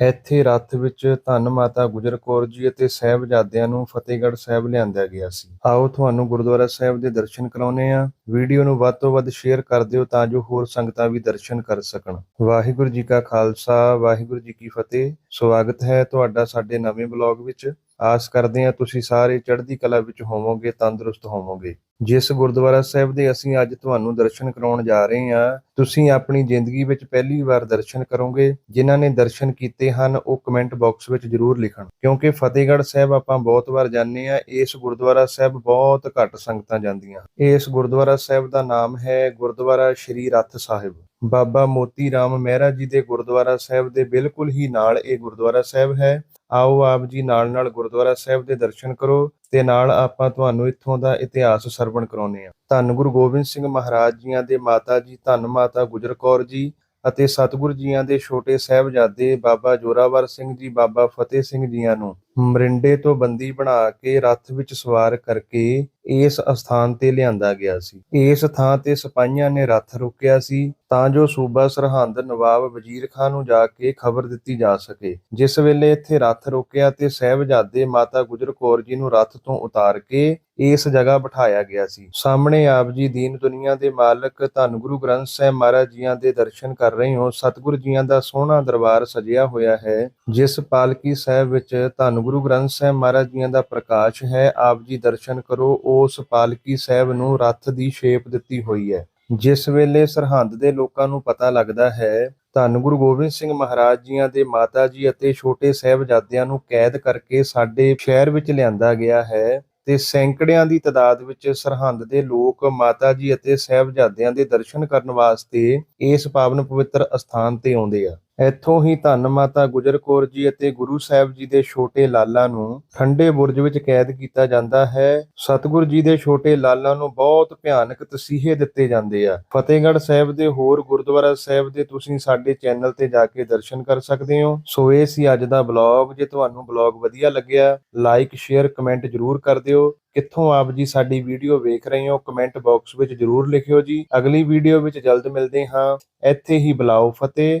ਇੱਥੇ ਰੱਥ ਵਿੱਚ ਧੰਨ ਮਾਤਾ ਗੁਜਰ ਕੌਰ ਜੀ ਅਤੇ ਸਾਹਿਬਜ਼ਾਦਿਆਂ ਨੂੰ ਫਤਿਹਗੜ੍ਹ ਸਾਹਿਬ ਲਿਆਂਦਾ ਗਿਆ ਸੀ। ਆਓ ਤੁਹਾਨੂੰ ਗੁਰਦੁਆਰਾ ਸਾਹਿਬ ਦੇ ਦਰਸ਼ਨ ਕਰਾਉਨੇ ਆ ਵੀਡੀਓ ਨੂੰ ਵੱਧ ਤੋਂ ਵੱਧ ਸ਼ੇਅਰ ਕਰ ਦਿਓ ਤਾਂ ਜੋ ਹੋਰ ਸੰਗਤਾਂ ਵੀ ਦਰਸ਼ਨ ਕਰ ਸਕਣ। ਵਾਹਿਗੁਰੂ ਜੀ ਕਾ ਖਾਲਸਾ, ਵਾਹਿਗੁਰੂ ਜੀ ਕੀ ਫਤਿਹ। ਸਵਾਗਤ ਹੈ ਤੁਹਾਡਾ ਸਾਡੇ ਨਵੇਂ ਬਲੌਗ ਵਿੱਚ। ਆਸ ਕਰਦੇ ਹਾਂ ਤੁਸੀਂ ਸਾਰੇ ਚੜ੍ਹਦੀ ਕਲਾ ਵਿੱਚ ਹੋਵੋਗੇ, ਤੰਦਰੁਸਤ ਹੋਵੋਗੇ। ਜਿਸ ਗੁਰਦੁਆਰਾ ਸਾਹਿਬ ਦੇ ਅਸੀਂ ਅੱਜ ਤੁਹਾਨੂੰ ਦਰਸ਼ਨ ਕਰਾਉਣ ਜਾ ਰਹੇ ਹਾਂ, ਤੁਸੀਂ ਆਪਣੀ ਜ਼ਿੰਦਗੀ ਵਿੱਚ ਪਹਿਲੀ ਵਾਰ ਦਰਸ਼ਨ ਕਰੋਗੇ। ਜਿਨ੍ਹਾਂ ਨੇ ਦਰਸ਼ਨ ਕੀਤੇ ਹਨ, ਉਹ ਕਮੈਂਟ ਬਾਕਸ ਵਿੱਚ ਜ਼ਰੂਰ ਲਿਖਣ। ਕਿਉਂਕਿ ਫਤਿਹਗੜ੍ਹ ਸਾਹਿਬ ਆਪਾਂ ਬਹੁਤ ਵਾਰ ਜਾਂਦੇ ਆ ਇਸ ਗੁਰਦੁਆਰਾ ਸਾਹਿਬ ਬਹੁਤ ਘੱਟ ਸੰਗਤਾਂ ਜਾਂਦੀਆਂ। ਇਸ ਗੁਰਦੁਆਰਾ ਸਾਹਿਬ ਦਾ ਨਾਮ ਹੈ ਗੁਰਦੁਆਰਾ ਸ਼੍ਰੀ ਰੱਥ ਸਾਹਿਬ। ਬਾਬਾ ਮੋਤੀ ਰਾਮ ਮਹਿਰਾ ਜੀ ਦੇ ਗੁਰਦੁਆਰਾ ਸਾਹਿਬ ਦੇ ਬਿਲਕੁਲ ਹੀ ਨਾਲ ਇਹ ਗੁਰਦੁਆਰਾ ਸਾਹਿਬ ਹੈ। ਆਓ ਆਪ ਜੀ ਨਾਲ ਨਾਲ ਗੁਰਦੁਆਰਾ ਸਾਹਿਬ ਦੇ ਦਰਸ਼ਨ ਕਰੋ ਤੇ ਨਾਲ ਆਪਾਂ ਤੁਹਾਨੂੰ ਇੱਥੋਂ ਦਾ ਇਤਿਹਾਸ ਸਰਵਣ ਕਰਾਉਨੇ ਆ ਧੰਨ ਗੁਰੂ ਗੋਬਿੰਦ ਸਿੰਘ ਮਹਾਰਾਜ ਜੀਆਂ ਦੇ ਮਾਤਾ ਜੀ, ਧੰਨ ਮਾਤਾ ਗੁਜਰ ਕੌਰ ਜੀ ਅਤੇ ਸਤਿਗੁਰ ਜੀਆਂ ਦੇ ਛੋਟੇ ਸਾਹਿਬਜ਼ਾਦੇ ਬਾਬਾ ਜੋਰਾਵਰ ਸਿੰਘ ਜੀ, ਬਾਬਾ ਫਤਿਹ ਸਿੰਘ ਜੀਆਂ ਨੂੰ ਮਰਿੰਡੇ ਤੋਂ ਬੰਦੀ ਬਣਾ ਕੇ ਰੱਥ ਵਿੱਚ ਸਵਾਰ ਕਰਕੇ ਇਸ ਅਸਥਾਨ ਤੇ ਲਿਆਂਦਾ ਗਿਆ ਸੀ। ਇਸ ਥਾਂ ਤੇ ਸਿਪਾਹੀਆਂ ਨੇ ਰੱਥ ਰੋਕਿਆ ਸੀ ਤਾਂ ਜੋ ਸੂਬਾ ਸਰਹੰਦ ਨਵਾਬ ਵਜ਼ੀਰ ਖਾਨ ਨੂੰ ਜਾ ਕੇ ਖਬਰ ਦਿੱਤੀ ਜਾ ਸਕੇ। ਜਿਸ ਵੇਲੇ ਇੱਥੇ ਰੱਥ ਰੋਕਿਆ ਤੇ ਸਾਹਿਬਜ਼ਾਦੇ ਮਾਤਾ ਗੁਜਰ ਕੌਰ ਜੀ ਨੂੰ ਰੱਥ ਤੋਂ ਉਤਾਰ ਕੇ ਇਸ ਜਗ੍ਹਾ ਬਿਠਾਇਆ ਗਿਆ ਸੀ। ਸਾਹਮਣੇ ਆਪ ਜੀ ਦੀਨ ਦੁਨੀਆ ਦੇ ਮਾਲਕ ਧੰਨ ਗੁਰੂ ਗ੍ਰੰਥ ਸਾਹਿਬ ਮਹਾਰਾਜ ਜੀਆਂ ਦੇ ਦਰਸ਼ਨ ਕਰ ਰਹੇ ਹੋ। ਸਤਿਗੁਰ ਜੀਆਂ ਦਾ ਸੋਹਣਾ ਦਰਬਾਰ ਸਜਿਆ ਹੋਇਆ ਹੈ, ਜਿਸ ਪਾਲਕੀ ਸਾਹਿਬ ਵਿੱਚ ਧੰਨ ਗੁਰੂ ਗ੍ਰੰਥ ਸਾਹਿਬ ਮਹਾਰਾਜ ਜੀਆਂ ਦਾ ਪ੍ਰਕਾਸ਼ ਹੈ, ਆਪ ਜੀ ਦਰਸ਼ਨ ਕਰੋ, ਉਸ ਪਾਲਕੀ ਸਾਹਿਬ ਨੂੰ ਰੱਥ ਦੀ ਸ਼ੇਪ ਦਿੱਤੀ ਹੋਈ ਹੈ। ਜਿਸ ਵੇਲੇ ਸਰਹੰਦ ਦੇ ਲੋਕਾਂ ਨੂੰ ਪਤਾ ਲੱਗਦਾ ਹੈ, ਧੰਨ ਗੁਰੂ ਗੋਬਿੰਦ ਸਿੰਘ ਮਹਾਰਾਜ ਜੀਆਂ ਦੇ ਮਾਤਾ ਜੀ ਅਤੇ ਛੋਟੇ ਸਾਹਿਬਜ਼ਾਦਿਆਂ ਨੂੰ ਕੈਦ ਕਰਕੇ ਸਾਡੇ ਸ਼ਹਿਰ ਵਿੱਚ ਲਿਆਂਦਾ ਗਿਆ ਹੈ। ਤੇ ਸੈਂਕੜਿਆਂ ਦੀ ਤਦਾਦ ਵਿੱਚ ਸਰਹੰਦ ਦੇ ਲੋਕ ਮਾਤਾ ਜੀ ਅਤੇ ਸਾਹਿਬਜ਼ਾਦਿਆਂ ਦੇ ਦਰਸ਼ਨ ਕਰਨ ਵਾਸਤੇ ਇਸ ਪਾਵਨ ਪਵਿੱਤਰ ਅਸਥਾਨ ਤੇ ਆਉਂਦੇ ਆ। ਇੱਥੋਂ ਹੀ ਧੰਨ ਮਾਤਾ ਗੁਜਰ ਕੌਰ ਜੀ ਅਤੇ ਗੁਰੂ ਸਾਹਿਬ ਜੀ ਦੇ ਛੋਟੇ ਲਾਲਾ ਨੂੰ ਠੰਡੇ ਬੁਰਜ ਵਿੱਚ ਕੈਦ ਕੀਤਾ ਜਾਂਦਾ ਹੈ। ਸਤਿਗੁਰ ਜੀ ਦੇ ਛੋਟੇ ਲਾਲਾ ਨੂੰ ਬਹੁਤ ਭਿਆਨਕ ਤਸੀਹੇ ਦਿੱਤੇ ਜਾਂਦੇ ਆ। ਫਤਿਹਗੜ੍ਹ ਸਾਹਿਬ ਦੇ ਹੋਰ ਗੁਰਦੁਆਰਾ ਸਾਹਿਬ ਦੇ ਤੁਸੀਂ ਸਾਡੇ ਚੈਨਲ ਤੇ ਜਾ ਕੇ ਦਰਸ਼ਨ ਕਰ ਸਕਦੇ ਹੋ। ਸੋ ਇਹ ਸੀ ਅੱਜ ਦਾ ਬਲੌਗ। ਜੇ ਤੁਹਾਨੂੰ ਬਲੌਗ ਵਧੀਆ ਲੱਗਿਆ, ਲਾਈਕ, ਸ਼ੇਅਰ, ਕਮੈਂਟ ਜਰੂਰ ਕਰ ਦਿਓ। ਕਿੱਥੋਂ ਆਪ ਜੀ ਸਾਡੀ ਵੀਡੀਓ ਵੇਖ ਰਹੇ ਹੋ, ਕਮੈਂਟ ਬਾਕਸ ਵਿੱਚ ਜਰੂਰ ਲਿਖਿਓ ਜੀ। ਅਗਲੀ ਵੀਡੀਓ ਵਿੱਚ ਜਲਦ ਮਿਲਦੇ ਹਾਂ। ਇੱਥੇ ਹੀ ਬੁਲਾਓ ਫਤਿਹ।